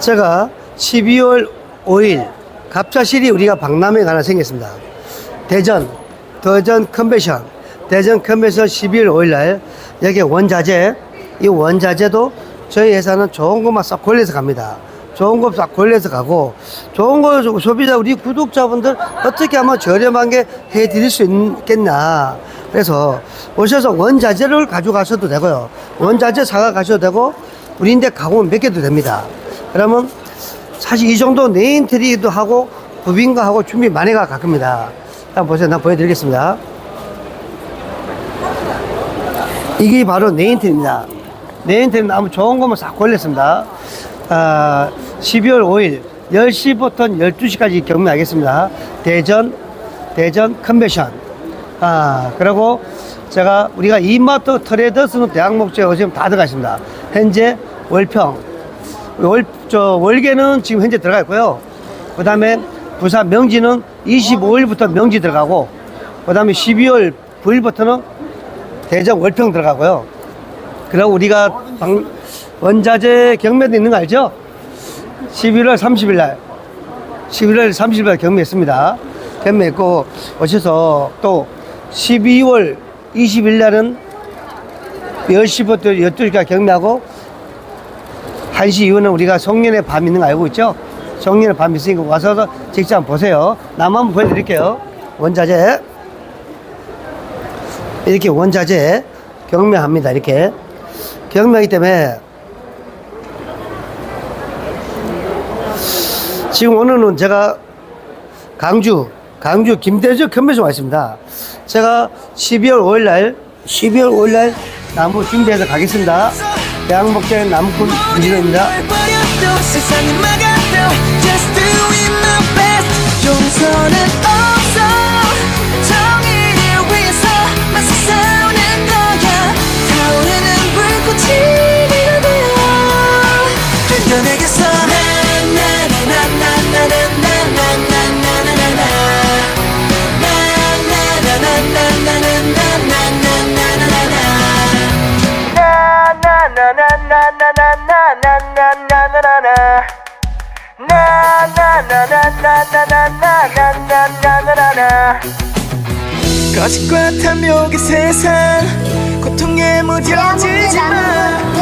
제가 12월 5일 갑자실이 우리가 박람회가 하나 생겼습니다. 대전, 대전 컨벤션, 대전 컨벤션 12월 5일 날 여기 원자재, 이 원자재도 저희 회사는 좋은 것만 싹 골라서 갑니다. 좋은 거 싹 골라서 가고 좋은 거 소- 소비자 우리 구독자분들 어떻게 하면 저렴하게 해드릴 수 있겠나 그래서 오셔서 원자재를 가져가셔도 되고요 원자재 사가 가셔도 되고 우리 인데 가공은 몇 개도 됩니다 그러면 사실 이 정도 네임트리도 하고 부빈가 하고 준비 많이 가 가겁니다 한번 보세요 나 보여드리겠습니다 이게 바로 네임트리입니다 네임트리는 아무 좋은 것만 싹 골랐습니다 아, 12월 5일 10시부터 12시까지 경매하겠습니다. 대전, 대전 컨벤션. 아, 그리고 제가 우리가 이마트 트레더스는 대학 목적에 오시면 다 들어가십니다. 현재 월평, 월, 저, 월계는 지금 현재 들어가 있고요. 그 다음에 부산 명지는 25일부터 명지 들어가고, 그 다음에 12월 9일부터는 대전 월평 들어가고요. 그리고 우리가 방, 원자재 경매도 있는 거 알죠? 11월 30일 날 11월 30일 날 경매했습니다. 경매했고 오셔서 또 12월 20일 날은 10시부터 12시까지 경매하고 1시 이후는 우리가 송년의 밤 있는 거 알고 있죠? 송년의 밤 있으니까 와서 직접 한번 보세요. 나무 한번 보여드릴게요. 원자재 이렇게 원자재 경매합니다. 이렇게 경매하기 때문에 지금 오늘은 제가 강주, 강주 김대주 경매소 와 있습니다. 제가 12월 5일 날, 12월 5일 날 나무 준비해서 가겠습니다. 대학목장 나무꾼 김진호입니다. 거짓과 탐욕의 세상 고통에 무뎌지지 마.